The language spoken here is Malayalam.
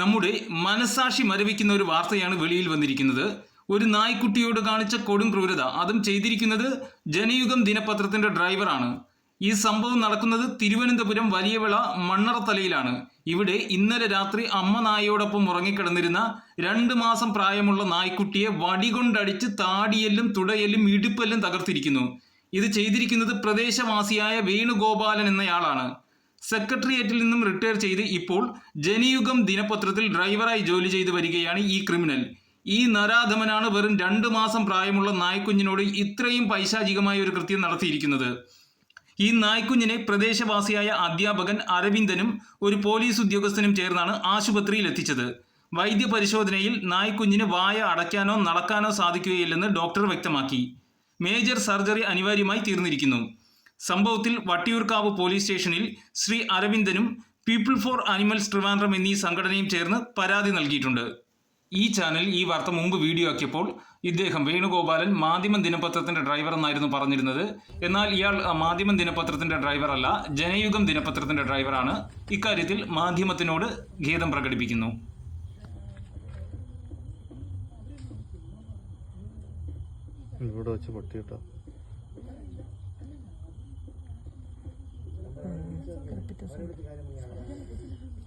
നമ്മുടെ മനസാക്ഷി മരവിക്കുന്ന ഒരു വാർത്തയാണ് വെളിയിൽ വന്നിരിക്കുന്നത്. ഒരു നായ്ക്കുട്ടിയോട് കാണിച്ച കൊടും ക്രൂരത. അതും ചെയ്തിരിക്കുന്നത് ജനയുഗം ദിനപത്രത്തിന്റെ ഡ്രൈവറാണ് ഈ സംഭവം നടക്കുന്നത് തിരുവനന്തപുരം വലിയവിള മണ്ണറത്തലയിലാണ്. ഇവിടെ ഇന്നലെ രാത്രി അമ്മ നായയോടൊപ്പം ഉറങ്ങിക്കിടന്നിരുന്ന രണ്ട് മാസം പ്രായമുള്ള നായ്ക്കുട്ടിയെ വടികൊണ്ടടിച്ച് താടിയെല്ലും തുടയെല്ലും ഇടുപ്പെല്ലും തകർത്തിരിക്കുന്നു. ഇത് ചെയ്തിരിക്കുന്നത് പ്രദേശവാസിയായ വേണുഗോപാലൻ എന്നയാളാണ്. സെക്രട്ടേറിയറ്റിൽ നിന്നും റിട്ടയർ ചെയ്ത് ഇപ്പോൾ ജനയുഗം ദിനപത്രത്തിൽ ഡ്രൈവറായി ജോലി ചെയ്തു വരികയാണ് ഈ ക്രിമിനൽ. ഈ നരാധമനാണ് വെറും രണ്ട് മാസം പ്രായമുള്ള നായ്ക്കുഞ്ഞിനോട് ഇത്രയും പൈശാചികമായ ഒരു കൃത്യം നടത്തിയിരിക്കുന്നത്. ഈ നായ്ക്കുഞ്ഞിനെ പ്രദേശവാസിയായ അധ്യാപകൻ അരവിന്ദനും ഒരു പോലീസ് ഉദ്യോഗസ്ഥനും ചേർന്നാണ് ആശുപത്രിയിൽ എത്തിച്ചത്. വൈദ്യപരിശോധനയിൽ നായ്ക്കുഞ്ഞിന് വായ അടയ്ക്കാനോ നടക്കാനോ സാധിക്കുകയില്ലെന്ന് ഡോക്ടർ വ്യക്തമാക്കി. മേജർ സർജറി അനിവാര്യമായി തീർന്നിരിക്കുന്നു. സംഭവത്തിൽ വട്ടിയൂർക്കാവ് പോലീസ് സ്റ്റേഷനിൽ ശ്രീ അരവിന്ദനും പീപ്പിൾ ഫോർ അനിമൽസ് ട്രിവാൻഡ്രം എന്നീ സംഘടനയും ചേർന്ന് പരാതി നൽകിയിട്ടുണ്ട്. ഈ ചാനൽ ഈ വാർത്ത മുമ്പ് വീഡിയോ ആക്കിയപ്പോൾ ഇദ്ദേഹം വേണുഗോപാലൻ മാധ്യമ ദിനപത്രത്തിന്റെ ഡ്രൈവർ എന്നായിരുന്നു പറഞ്ഞിരുന്നത്. എന്നാൽ ഇയാൾ മാധ്യമ ദിനപത്രത്തിന്റെ ഡ്രൈവർ അല്ല ജനയുഗം ദിനപത്രത്തിന്റെ ഡ്രൈവറാണ് ഇക്കാര്യത്തിൽ മാധ്യമത്തിനോട് ഖേദം പ്രകടിപ്പിക്കുന്നു. ഇവിടെ വെച്ച് പൊട്ടി കേട്ടോ